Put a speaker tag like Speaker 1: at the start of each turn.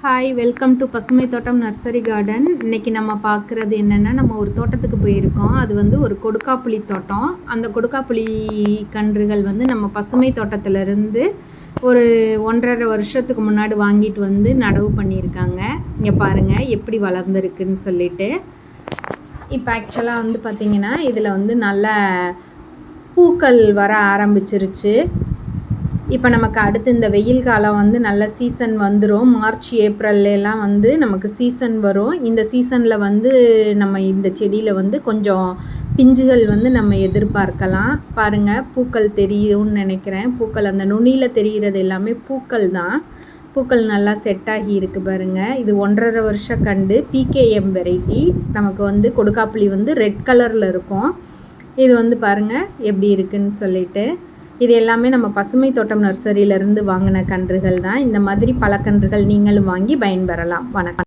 Speaker 1: Hi welcome to பசுமை தோட்டம் nursery garden இன்றைக்கி நம்ம பார்க்குறது என்னென்னா நம்ம ஒரு தோட்டத்துக்கு போயிருக்கோம். அது வந்து ஒரு கொடுக்காப்புளி தோட்டம். அந்த கொடுக்காப்புளி கன்றுகள் வந்து நம்ம பசுமை தோட்டத்திலேருந்து ஒரு ஒன்றரை வருஷத்துக்கு முன்னாடி வாங்கிட்டு வந்து நடவு பண்ணியிருக்காங்க. இங்கே பாருங்கள் எப்படி வளர்ந்துருக்குன்னு சொல்லிட்டு. இப்போ ஆக்சுவலாக வந்து பார்த்திங்கன்னா இதில் வந்து நல்ல பூக்கள் வர ஆரம்பிச்சிருச்சு. இப்போ நமக்கு அடுத்து இந்த வெயில் காலம் வந்து நல்ல சீசன் வந்துடும் மார்ச் ஏப்ரல்லாம் வந்து நமக்கு சீசன் வரும். இந்த சீசனில் வந்து நம்ம இந்த செடியில் வந்து கொஞ்சம் பிஞ்சுகள் வந்து நம்ம எதிர்பார்க்கலாம். பாருங்கள் பூக்கள் தெரியும்னு நினைக்கிறேன். பூக்கள் அந்த நுனியில் தெரிகிறது எல்லாமே பூக்கள் தான். பூக்கள் நல்லா செட் ஆகி இருக்கு பாருங்கள் இது ஒன்றரை வருஷம் கண்டு பிகேஎம் வெரைட்டி நமக்கு வந்து கொடுக்காப்புளி வந்து ரெட் கலரில் இருக்கும். இது வந்து பாருங்கள் எப்படி இருக்குன்னு சொல்லிட்டு. இது எல்லாமே நம்ம பசுமை தோட்டம் நர்சரியிலிருந்து வாங்கின கன்றுகள் தான். இந்த மாதிரி பல கன்றுகள் நீங்களும் வாங்கி பயன்பெறலாம். வணக்கம்.